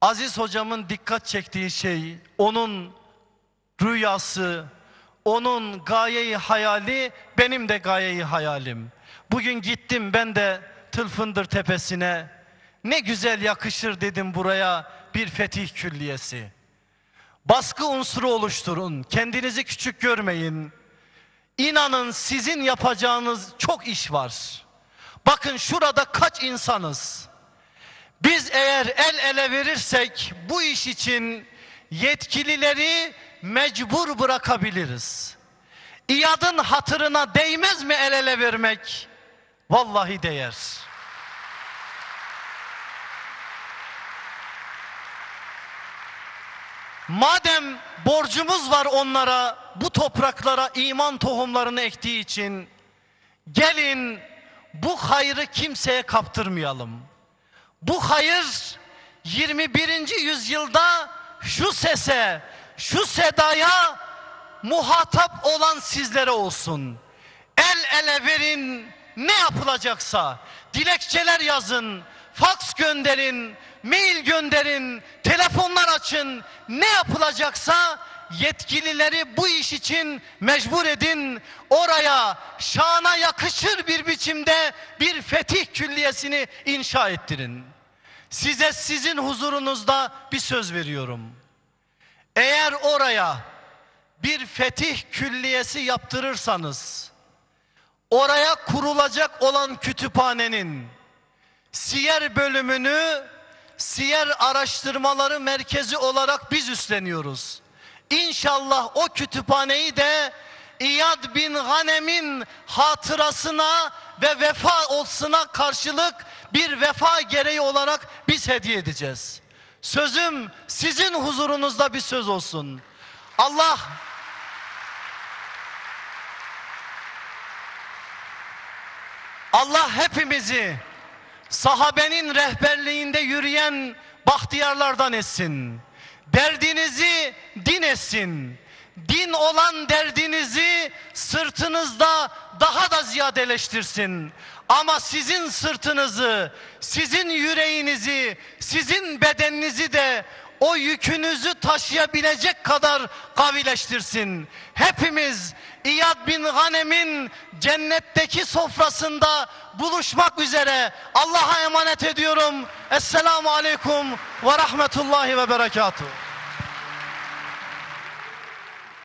Aziz hocamın dikkat çektiği şey onun rüyası, onun gayeyi hayali benim de gayeyi hayalim. Bugün gittim ben de Tılfındır tepesine. Ne güzel yakışır dedim buraya bir fetih külliyesi. Baskı unsuru oluşturun. Kendinizi küçük görmeyin. İnanın sizin yapacağınız çok iş var. Bakın şurada kaç insanız? Biz eğer el ele verirsek bu iş için yetkilileri mecbur bırakabiliriz. İyadın hatırına değmez mi el ele vermek? Vallahi değer. Madem borcumuz var onlara, bu topraklara iman tohumlarını ektiği için gelin bu hayrı kimseye kaptırmayalım. Bu hayır 21. yüzyılda şu sese, şu sedaya muhatap olan sizlere olsun. El ele verin ne yapılacaksa dilekçeler yazın, faks gönderin, mail gönderin, telefonlar açın. Ne yapılacaksa yetkilileri bu iş için mecbur edin. Oraya şana yakışır bir biçimde bir fetih külliyesini inşa ettirin. Size sizin huzurunuzda bir söz veriyorum. Eğer oraya bir fetih külliyesi yaptırırsanız oraya kurulacak olan kütüphanenin siyer bölümünü siyer araştırmaları merkezi olarak biz üstleniyoruz. İnşallah o kütüphaneyi de İyad bin Ghanem'in hatırasına ve vefa olsuna karşılık bir vefa gereği olarak biz hediye edeceğiz. Sözüm sizin huzurunuzda bir söz olsun. Allah Allah hepimizi sahabenin rehberliğinde yürüyen bahtiyarlardan etsin. Derdinizi din etsin. Din olan derdinizi sırtınızda daha da ziyadeleştirsin. Ama sizin sırtınızı, sizin yüreğinizi, sizin bedeninizi de o yükünüzü taşıyabilecek kadar kavileştirsin. Hepimiz İyad bin Ghanem'in cennetteki sofrasında buluşmak üzere Allah'a emanet ediyorum. Esselamu Aleyküm ve Rahmetullahi ve Berekatuhu.